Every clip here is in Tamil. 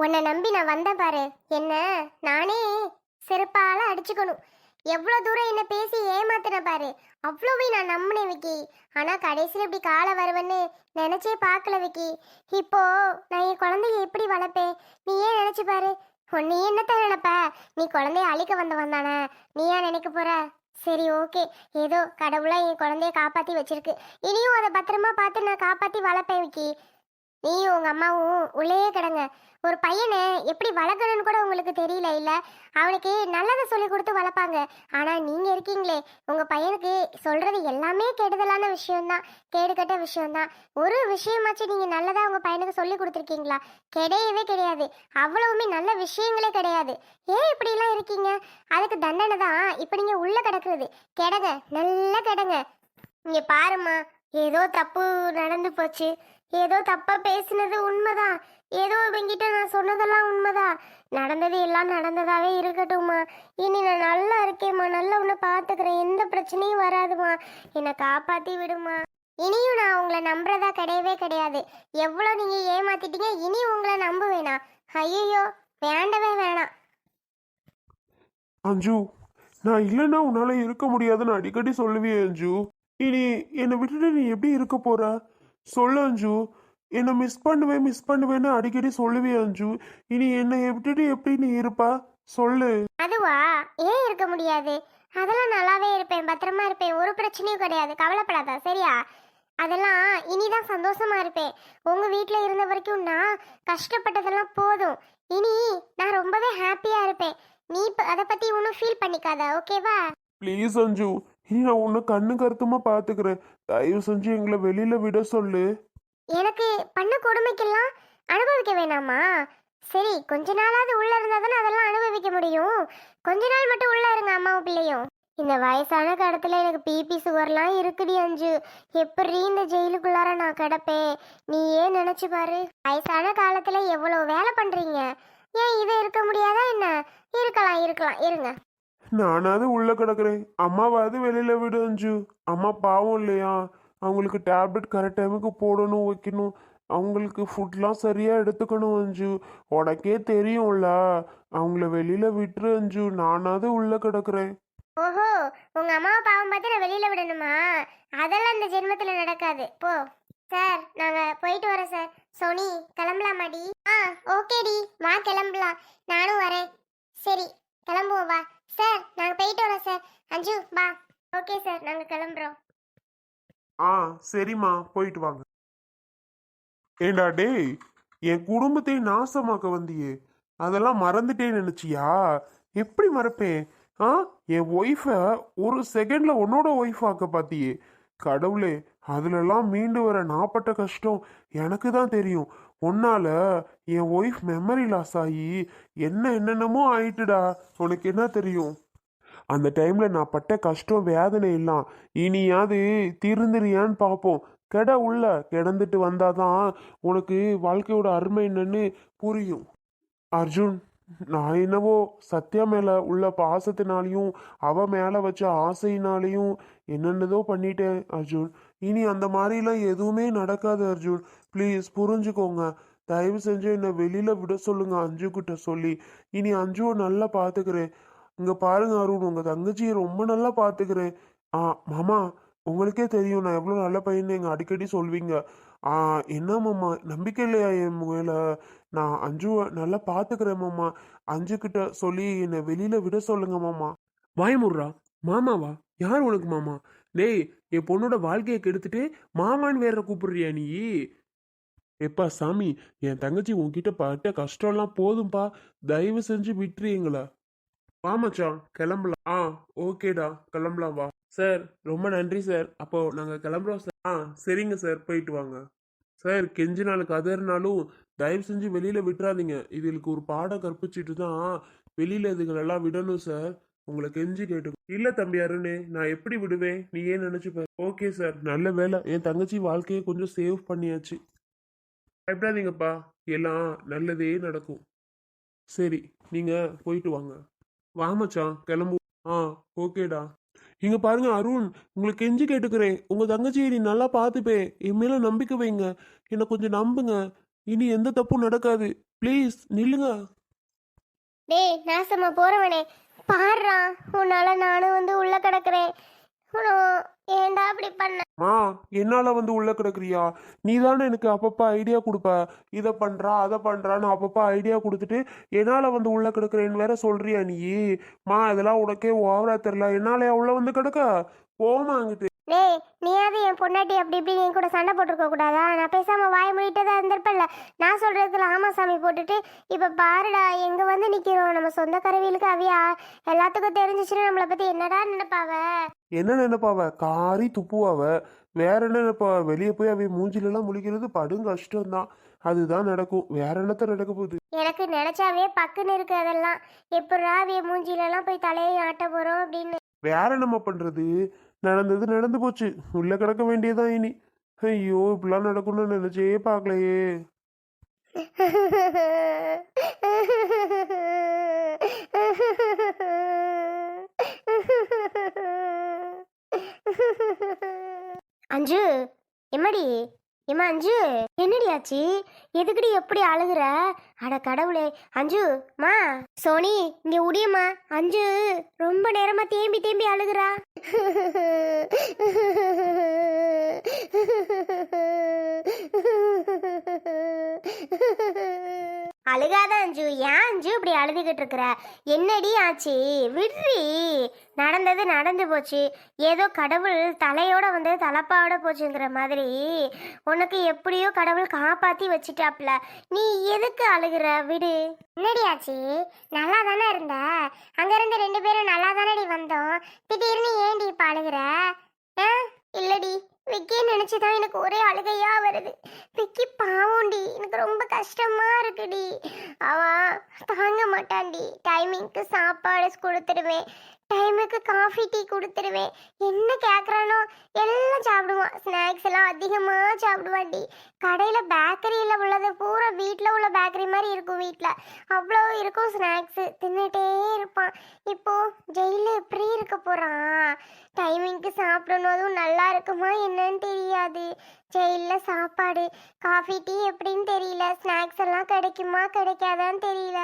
உன்னை நம்பி நான் வந்தேன் பாரு. என்ன? நானே செருப்பால அடிச்சுக்கணும். எவ்வளோ தூரம் என்ன பேசி ஏமாத்தின பாரு. அவ்வளோவே நான் நம்பினேன் விக்கி. ஆனால் கடைசியில் இப்படி காலை வருவேன்னு நினச்சே பார்க்கல விக்கி. இப்போ நான் என் குழந்தைய எப்படி வளர்ப்பேன்? நீ ஏன் நினச்சி பாரு? உன்னை என்னத்த நினப்ப? நீ குழந்தைய அழிக்க வந்தவன் தானே. நீ ஏன் நினைக்க போற? சரி ஓகே. ஏதோ கடவுளாக என் குழந்தைய காப்பாற்றி வச்சிருக்கு. இனியும் அதை பத்திரமா பார்த்து நான் காப்பாற்றி வளர்ப்பேன் விக்கி. நீயும் உங்க அம்மாவும் உள்ளே கிடங்க. ஒரு பையனை எப்படி வளர்க்கணும்னு கூட உங்களுக்கு தெரியல இல்ல? அவனுக்கு நல்லதை சொல்லி கொடுத்து வளர்ப்பாங்க. ஆனா நீங்க இருக்கீங்களே உங்க பையனுக்கு சொல்றது எல்லாமே கெடுதலான விஷயம்தான் கேடுகட்ட விஷயம்தான். ஒரு விஷயமாச்சும் நீங்க நல்லதா உங்க பையனுக்கு சொல்லி கொடுத்துருக்கீங்களா? கிடையவே கிடையாது. அவ்வளவுமே நல்ல விஷயங்களே கிடையாது. ஏன் இப்படி எல்லாம் இருக்கீங்க? அதுக்கு தண்டனை தான் இப்ப நீங்க உள்ள கிடக்குறது. கெடங்க நல்லா கெடங்க. இங்க பாரும்மா ஏதோ தப்பு நடந்து போச்சு. ஏதோ தப்பா பேசினது உண்மைதான். ஏதோ இவங்கிட்ட நான் சொன்னதெல்லாம் உண்மைதான். நடந்தது எல்லாம் நடந்ததாவே இருக்கட்டும்மா. இனி நான் நல்லா இருக்கேம்மா. நல்லா உன்னை பார்த்துக்கிறேன். எந்த பிரச்சனையும் வராதுமா என்னை காப்பாத்தி விடுமா இனியும் நான் உங்களை நம்புறதா கிடையவே கிடையாது. எவ்வளோ நீங்க ஏமாத்திட்டீங்க இனி உங்களை நம்ப வேணாம் ஐயோ வேண்டவே வேணாம். அஞ்சு நான் இல்லைன்னா உன்னால இருக்க முடியாதுன்னு அடிக்கடி சொல்லுவியே அஞ்சு. இனி என்னை விட்டுட்டு நீ எப்படி இருக்க போற? சொல்லு அஞ்சு. என்னை மிஸ் பண்ணுவேன் மிஸ் பண்ணுவேன்னு அடிக்கடி சொல்லுவியே அஞ்சு. இனி என்னை விட்டுட்டு எப்படி நீ இருப்பா? சொல்லு. அதுவா? ஏன் இருக்க முடியாது? அதெல்லாம் நல்லாவே இருப்பேன் பத்திரமா இருப்பேன். ஒரு பிரச்சனையும் கிடையாது. கவலைப்படாத சரியா? அதெல்லாம் இனிதான் சந்தோஷமா இருப்பேன். உங்க வீட்டில் இருந்த வரைக்கும் நான் கஷ்டப்பட்டதெல்லாம் போதும். இனி நான் ரொம்பவே ஹாப்பியா இருப்பேன். நீ அதை பத்தி ஒன்றும் ஃபீல் பண்ணிக்காத ஓகேவா ப்ளீஸ் அஞ்சு. இனி நான் உன்னை கண்ணு கருத்துமா பாத்துக்கிறேன். தயவு செஞ்சு எங்களை வெளியில விட சொல்லு. எனக்கு பண்ண கொடுமைக்கெல்லாம் அனுபவிக்க வேணாமா? சரி கொஞ்ச நாளாவது உள்ள இருந்தா தானே அதெல்லாம் அனுபவிக்க முடியும். கொஞ்ச நாள் மட்டும் உள்ள இருங்க அம்மாவும் பிள்ளையும். இந்த வயசான கடத்துல எனக்கு பிபி சுகர்லாம் இருக்குடி அஞ்சு. எப்படி இந்த ஜெயிலுக்குள்ளார நான் கிடப்பேன்? நீ ஏன் நினைச்சு பாரு. வயசான காலத்துல எவ்வளவு வேலை பண்றீங்க? ஏன் இது இருக்க முடியாதா என்ன? இருக்கலாம் இருக்கலாம். இருங்க. நானாவது உள்ள கிடக்குறேன். அம்மாவாவது வெளியில விடு அஞ்சு. அம்மா பாவம் இல்லையா? அவங்களுக்கு டேப்லெட் கரெக்ட் டைமுக்கு போடணும் வைக்கணும். அவங்களுக்கு ஃபுட்லாம் சரியா எடுத்துக்கணும் அஞ்சு. உனக்கே தெரியும்ல. அவங்கள வெளியில விட்டுரு அஞ்சு. நானாவது உள்ள கிடக்குறேன். ஓஹோ உங்க அம்மாவை பாவம் பார்த்து நான் வெளியில விடணுமா? அதெல்லாம் இந்த ஜென்மத்துல நடக்காது. போ. சார் நாங்க போயிட்டு வரோம் சார். சோனி கிளம்பலாமாடி? ஆ ஓகேடி. வா கிளம்பலாம். நானும் வரேன். சரி கிளம்புவோம் வா. சார் நாங்க போயிட்டு வரோம் சார். அஞ்சு பா ஓகே சார் நாங்க கிளம்புறோம். ஆ சரிம்மா. போயிட்டு வாங்க. ஏண்டா டேய் என் குடும்பத்தை நாசமாக்க வந்தியே. அதெல்லாம் மறந்துட்டே நினைச்சியா? எப்படி மறப்பேன்? ஆ என் ஒய்ஃபை ஒரு செகண்ட்ல உன்னோட ஒய்ஃப் ஆக்க பாத்தியே. கடவுளே அதுலலாம் மீண்டு வர நாப்பட்ட கஷ்டம் எனக்கு தான் தெரியும். உன்னால என் ஒய்ஃப் மெமரி லாஸ் ஆகி என்ன என்னென்னமோ ஆயிட்டுடா. உனக்கு என்ன தெரியும்? அந்த டைம்ல நான் பட்ட கஷ்டம் வேதனை எல்லாம் இனியாவது திருந்துறியான்னு பார்ப்போம் கெட உள்ள கிடந்துட்டு வந்தாதான் உனக்கு வாழ்க்கையோட அருமை என்னன்னு புரியும். அர்ஜுன் நான் என்னவோ சத்யா மேல உள்ள பாசத்தினாலையும் அவ மேல வச்ச ஆசையினாலையும் என்னென்னதோ பண்ணிட்டேன் அர்ஜுன். இனி அந்த மாதிரிலாம் எதுவுமே நடக்காது அர்ஜுன். ப்ளீஸ் புரிஞ்சுக்கோங்க. தயவு செஞ்சு என்னை வெளியில் விட சொல்லுங்க அஞ்சு கிட்ட சொல்லி. இனி அஞ்சுவை நல்லா பார்த்துக்கிறேன் இங்கே பாருங்க அருண் உங்கள் தங்கச்சியை ரொம்ப நல்லா பார்த்துக்கிறேன் ஆ மாமா உங்களுக்கே தெரியும் நான் எவ்வளோ நல்ல பையன் எங்கள் அடிக்கடி சொல்வீங்க. ஆ என்ன மாமா? நம்பிக்கை இல்லையா என் மேல? நான் அஞ்சுவை நல்லா பார்த்துக்கிறேன் மாமா. அஞ்சு கிட்ட சொல்லி என்னை வெளியில் விட சொல்லுங்க மாமா. வாய்முட்றா. மாமாவா? யார் உனக்கு மாமா? டேய் என் பொண்ணோட வாழ்க்கையை கெடுத்துட்டு மாமான்னு வேற கூப்பிடுறியா நீ? எப்பா சாமி என் தங்கச்சி உன்கிட்ட பட்ட கஷ்டம்லாம் போதும்பா. தயவு செஞ்சு விட்டுறீங்களா? வாமச்சான் கிளம்பலாம். ஆ ஓகேடா கிளம்பலாம் வா. சார் ரொம்ப நன்றி சார். அப்போ நாங்கள் கிளம்புறோம் சார். ஆ சரிங்க சார். போயிட்டு வாங்க. சார் கெஞ்சு நாள் கதறினாலும் தயவு செஞ்சு வெளியில விட்டுறாதீங்க. இதுகளுக்கு ஒரு பாடம் கற்பிச்சிட்டு தான் வெளியில இதுகளெல்லாம் விடணும் சார். உங்களை கெஞ்சி கேட்டு இல்ல தம்பி அருணே நான் எப்படி விடுவேன்? நீ ஏன் நினைச்சுப்ப? ஓகே சார் நல்ல வேலை என் தங்கச்சி வாழ்க்கையை கொஞ்சம் சேவ் பண்ணியாச்சு. எப்படாதீங்கப்பா எல்லாம் நல்லதே நடக்கும். சரி நீங்க போயிட்டு வாங்க. வாமச்சான் கிளம்பு. ஆ ஓகேடா. இங்க பாருங்க அருண் உங்களுக்கு கெஞ்சி கேட்டுக்கிறேன். உங்க தங்கச்சியை நீ நல்லா பார்த்துப்பே. என் மேல நம்பிக்கை வைங்க. என்னை கொஞ்சம் நம்புங்க. இனி எந்த தப்பும் நடக்காது. ப்ளீஸ் நில்லுங்க. டேய் நாசமா போறவனே. பாடுறா. உன்னால நானும் வந்து உள்ள கிடக்குறேன். ஏண்டா அப்படி பண்ண? மா என்னால வந்து உள்ள கிடக்குறியா? நீ தானே எனக்கு அப்பப்போ ஐடியா கொடுப்ப. இதை பண்றா அதை பண்றான்னு அப்பப்போ ஐடியா கொடுத்துட்டு என்னால வந்து உள்ள கிடக்குறேன்னு வேற சொல்றியா நீ? மா இதெல்லாம் உனக்கே ஓவரா தெரியல. என்னாலயா உள்ள வந்து கிடக்க? போமா அங்கிட்டு. டேய் நீயாவது என் பொண்டாட்டி அப்படி இப்படி என் கூட சண்டை போட்டிருக்க கூடாதா? நான் பேசாம வாய் மூடிட்டு தான் இருந்திருப்பேன்ல. நான் சொல்றதுல ஆமா சாமி போட்டுட்டு இப்ப பாருடா எங்க வந்து நிக்கிறோம்? நம்ம சொந்த கருவிகளுக்கு அவியா எல்லாத்துக்கும் தெரிஞ்சிச்சுன்னா நம்மளை பத்தி என்னடா நினைப்பாவ? என்ன நினைப்பாவ? காரி துப்புவாவ. வேற என்ன நினைப்பாவ வெளியே போய் அவ மூஞ்சிலெல்லாம் முழிக்கிறது படும் கஷ்டம்தான். அதுதான் நடக்கும். வேற என்னத்த நடக்க போகுது? எனக்கு நினைச்சாவே பக்குன்னு இருக்கு அதெல்லாம். எப்படா அவிய மூஞ்சிலெல்லாம் போய் தலையை ஆட்ட போறோம் அப்படின்னு. வேற நம்ம பண்றது? நடந்தது நடந்து போச்சு. உள்ள கிடக்க வேண்டியதான் இனி. ஐயோ இப்படிலாம் நடக்கும்னு நினைச்சே பார்க்கலையே. அஞ்சு எம்மாடி? எம்மா அஞ்சு என்னடி ஆச்சு? எதுக்குடி எப்படி அழுகுற? அட கடவுளே அஞ்சு மா. சோனி இங்க உடியம்மா. அஞ்சு. ரொம்ப நேரமா தேம்பி தேம்பி அழுகுறா. அழுகாத அஞ்சு ஏன் அஞ்சு இப்படி அழுதுகிட்டு இருக்கிற? என்னடி ஆச்சு? விட்ரி நடந்தது நடந்து போச்சு. ஏதோ கடவுள் தலையோட வந்து தலப்பாவோட போச்சுங்கிற மாதிரி. உனக்கு எப்படியோ கடவுள் காப்பாத்தி வச்சுட்டாப்ல. நீ எதுக்கு அழுகுற? விடு. என்னடி ஆச்சு? நல்லா தானே இருந்த? அங்க இருந்து ரெண்டு பேரும் நல்லா தானடி வந்தோம்? திடீர்னு ஏன்டி இப்ப அழுகுற? ஆ? இல்லடி. விக்கியை நினைச்சுதான் எனக்கு ஒரே அழுகையா வருது. விக்கி பாவோண்டி எனக்கு ரொம்ப கஷ்டமா இருக்குடி. அவன் தாங்க மாட்டான்டி டைமிங்க்கு சாப்பாடு கொடுத்துடுவேன். டைமுக்கு காஃபி டீ கொடுத்துருவேன். என்ன கேட்குறானோ எல்லாம் சாப்பிடுவான். ஸ்நாக்ஸ் எல்லாம் அதிகமாக சாப்பிடுவான்டி கடையில் பேக்கரியில் உள்ளது பூரா வீட்டில் உள்ள பேக்கரி மாதிரி இருக்கும் வீட்டில் அவ்வளோ இருக்கும் ஸ்நாக்ஸு தின்னுட்டே இருப்பான். இப்போ ஜெயிலில் எப்படி இருக்க போகிறான் டைமிங்க்கு சாப்பிடணும். அதுவும் நல்லா இருக்குமா என்னன்னு தெரியாது. ஜெயிலில் சாப்பாடு காஃபி டீ எப்படின்னு தெரியல. ஸ்நாக்ஸ் எல்லாம் கிடைக்குமா கிடைக்காதான்னு தெரியல.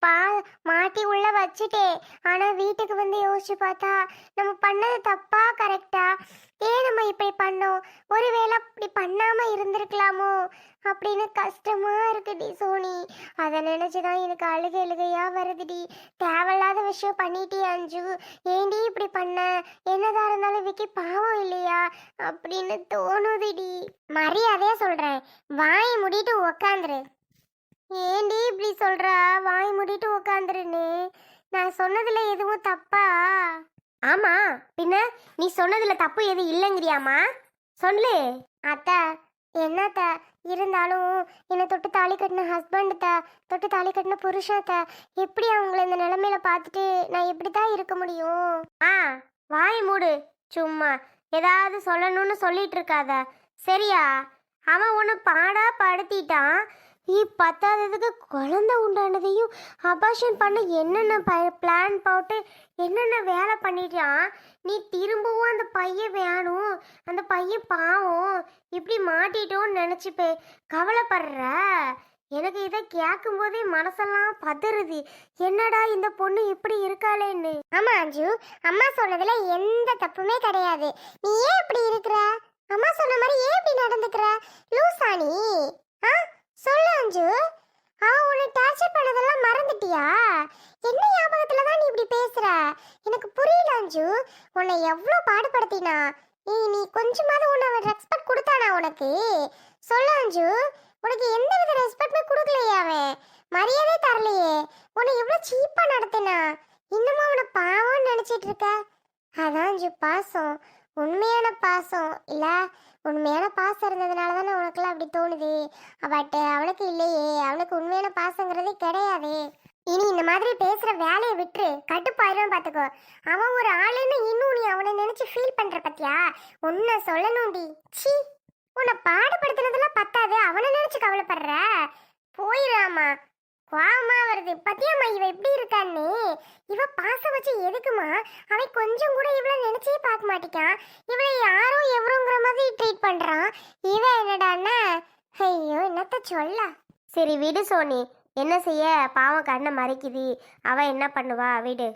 பா மாட்டி உள்ள வச்சுட்டே. ஆனா வீட்டுக்கு வந்து யோசிச்சு பார்த்தா நம்ம பண்ணது தப்பா கரெக்டா? ஏன் நம்ம இப்படி பண்ணோம்? ஒருவேளை இப்படி பண்ணாம இருந்திருக்கலாமோ? அப்படின்னு கஷ்டமா இருக்குடி சோனி. அதை நினைச்சுதான் எனக்கு அழுக அழுகையா வருதுடி தேவையில்லாத விஷயம் பண்ணிட்டே அஞ்சு. ஏண்டி இப்படி பண்ண? என்னதா இருந்தாலும் விக்கி பாவம் இல்லையா? அப்படின்னு தோணுதுடி மரியாதையா சொல்றேன். வாய் முடிட்டு உக்காந்துரு. ஏண்டி இப்படி சொல்றா? வாய் முடிட்டு உக்காந்துருன்னு. நான் சொன்னதுல எதுவும் தப்பா? ஆமா பின்ன நீ சொன்னதுல தப்பு எதுவும் இல்லைங்கிறியாமா சொல்லு. அத்தை என்னத்த? இருந்தாலும் என்னை தொட்டு தாலி கட்டின ஹஸ்பண்ட் தொட்டு தாலி கட்டின புருஷத்த? எப்படி அவங்கள இந்த நிலைமையில பார்த்துட்டு நான் எப்படி தான் இருக்க முடியும்? ஆ வாய் மூடு. சும்மா ஏதாவது சொல்லணும்னு சொல்லிட்டு இருக்காத. சரியா? அவன் ஒன்று பாடா படுத்திட்டான். பத்தாததுக்கு குழந்தை உண்டானதையும் அபாஷன் பண்ண என்னென்ன ப பிளான் போட்டு என்னென்ன வேலை பண்ணிட்டான் நீ திரும்பவும் அந்த பையன் வேணும். அந்த பையன் பாவம். இப்படி மாட்டிட்டோன்னு நினச்சிப்பே. கவலைப்படுற? எனக்கு இதை கேட்கும் போதே மனசெல்லாம் பதறுது. என்னடா இந்த பொண்ணு இப்படி இருக்காளேன்னு? ஆமா அஞ்சு. அம்மா சொன்னதுல எந்த தப்புமே கிடையாது. நீ ஏன் இப்படி இருக்கிற? அம்மா சொன்ன மாதிரி ஏன் இப்படி நடந்துக்கிற? லூசானி ஆ? சொல்லு அஞ்சு. அவன் உன்னை டார்ச்சர் பண்ணதெல்லாம் மறந்துட்டியா? என்ன ஞாபகத்துல தான் நீ இப்படி பேசுற? எனக்கு புரியல அஞ்சு. உன்னை எவ்வளோ பாடுபடுத்தினா? நீ நீ கொஞ்சமாவது உன்னை அவன் ரெஸ்பெக்ட் கொடுத்தானா உனக்கு? சொல்லு அஞ்சு. உனக்கு எந்த வித ரெஸ்பெக்ட்மே கொடுக்கலையே அவன். மரியாதை தரலையே. உன்னை எவ்வளோ சீப்பா நடத்தினா? இன்னமும் அவனை பாவம்னு நினைச்சிட்டு இருக்க? அதான் அஞ்சு பாசம். உண்மையான பாசம். இல்லை உண்மையான பாசம் இருந்ததுனால தானே உனக்குலாம் அப்படி தோணுது? பட் அவனுக்கு இல்லையே அவனுக்கு உண்மையான பாசங்கிறதே கிடையாது. இனி இந்த மாதிரி பேசுகிற வேலையை விட்டுரு கட்டுப்பாயிரும் பார்த்துக்கோ. அவன் ஒரு ஆளுன்னு இன்னும் நீ அவனை நினைச்சு ஃபீல் பண்ணுற பத்தியா? உன்னை சொல்லணும்டி. சி உன்னை பாடுபடுத்தினதெல்லாம் பத்தாது. அவனை நினைச்சு கவலைப்படுற. போயிடாமா வாமா வருது. பத்தியாம்மா இவ எப்படி இருக்கான்னு? இவ பாசம் வச்சு எதுக்குமா? அவன் கொஞ்சம் கூட இவள நினைச்சே பார்க்க மாட்டிக்கான் இவளை யாரோ எவரோங்கிற மாதிரி ட்ரீட் பண்றான் இவ என்னடான்னா ஐயோ என்னத்த சொல்ல? சரி விடு சோனி. என்ன செய்ய? பாவம் கண்ணை மறைக்குது. அவ என்ன பண்ணுவா? விடு.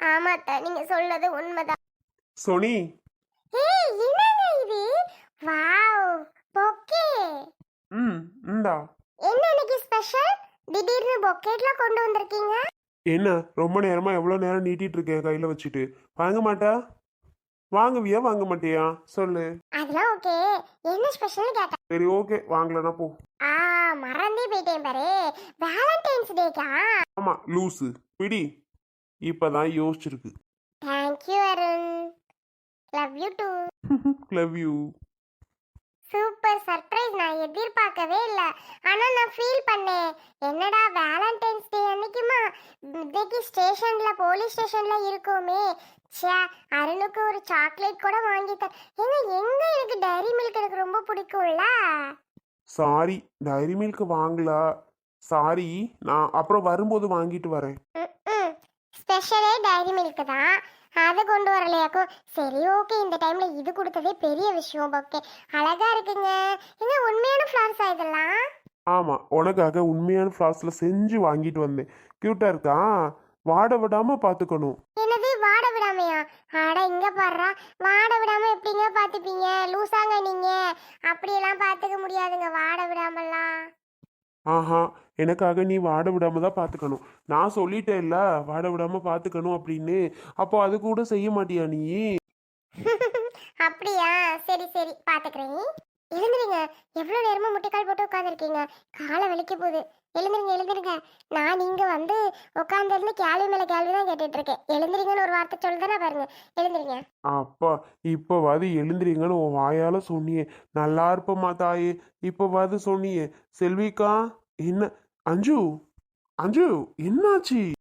ஆமாத்த நீங்க சொல்றது உண்மைதான். சோனி. ஏய் என்னங்க இது? Wow bouquet. ம் இந்தா. என்ன இன்னைக்கு ஸ்பெஷல் திடீர்னு பொக்கெட்லாம் கொண்டு வந்திருக்கீங்க? என்ன? ரொம்ப நேரமா எவ்வளோ நேரம் நீட்டிட்டு இருக்கேன் கையில வச்சுட்டு? வாங்க மாட்டா? வாங்குவியா? வாங்க மாட்டியா? சொல்லு. அதெல்லாம் ஓகே என்ன ஸ்பெஷல்னு கேட்டேன் சரி ஓகே வாங்கலனா போ. ஆ மறந்தே போயிட்டேன் பாரு. வேலண்டைன்ஸ் டேக்கா ஆமா லூசு. பிடி. இப்பதான் யோசிச்சிருக்கு. Thank you Arun love you too love you super surprise நான் எதிர்பார்க்கவே இல்லை. ஆனால் நான் ஃபீல் பண்ணேன். என்னடா வேலண்டைன்ஸ் டே அன்னைக்குமா? இன்னைக்கு ஸ்டேஷனில் போலீஸ் ஸ்டேஷனில் இருக்கோமே. ச்சே அருணுக்கு ஒரு சாக்லேட் கூட வாங்கி தர ஏங்க எங்க எனக்கு டைரி மில்க் எனக்கு ரொம்ப பிடிக்கும்ல? சாரி டைரி மில்க் வாங்கல. சாரி நான் அப்புறம் வரும்போது வாங்கிட்டு வரேன். ஸ்பெஷலே டைரி மில்க் தான். அதை கொண்டு வரலையாக்கும் சரி ஓகே இந்த டைம்ல இது கொடுத்ததே பெரிய விஷயம் ஓகே. அழகா இருக்குங்க. ஏங்க உண்மையான ஃப்ளவர்ஸா இதெல்லாம்? ஆமா உனக்காக உண்மையான ஃப்ளாஸ்ல செஞ்சு வாங்கிட்டு வந்தேன். கியூட்டா இருக்கா? வாட விடாம பாத்துக்கணும். என்னது வாட விடாமையா? அட இங்க பாடுறா வாட விடாம எப்படிங்க பாத்துப்பீங்க? லூசாங்க நீங்க. அப்படியெல்லாம் பாத்துக்க முடியாதுங்க வாட விடாமலாம் ஆஹா எனக்காக நீ வாட விடாம தான் பார்த்துக்கணும் நான் சொல்லிட்டேன்ல வாட விடாம பார்த்துக்கணும் அப்படின்னு. அப்போ அது கூட செய்ய மாட்டியா நீ? அப்படியா? சரி சரி. பாத்துக்கிறேன். இருந்துருங்க நேரமா காலை வலிக்க போகுது. எழுந்துருங்க எழுந்துருங்க. நான் நீங்க வந்து உட்காந்துருந்து கேள்வி மேல கேள்வி தான் கேட்டுட்டு இருக்கேன் எழுந்துருங்கன்னு ஒரு வார்த்தை சொல்லுதானே பாருங்க. எழுந்துருங்க. அப்பா இப்போவாது எழுந்திரீங்கன்னு உன் வாயால சொன்னியே. நல்லா இருப்பமா தாயே. இப்போவாது சொன்னியே. செல்விக்கா என்ன? அஞ்சு. அஞ்சு என்னாச்சு?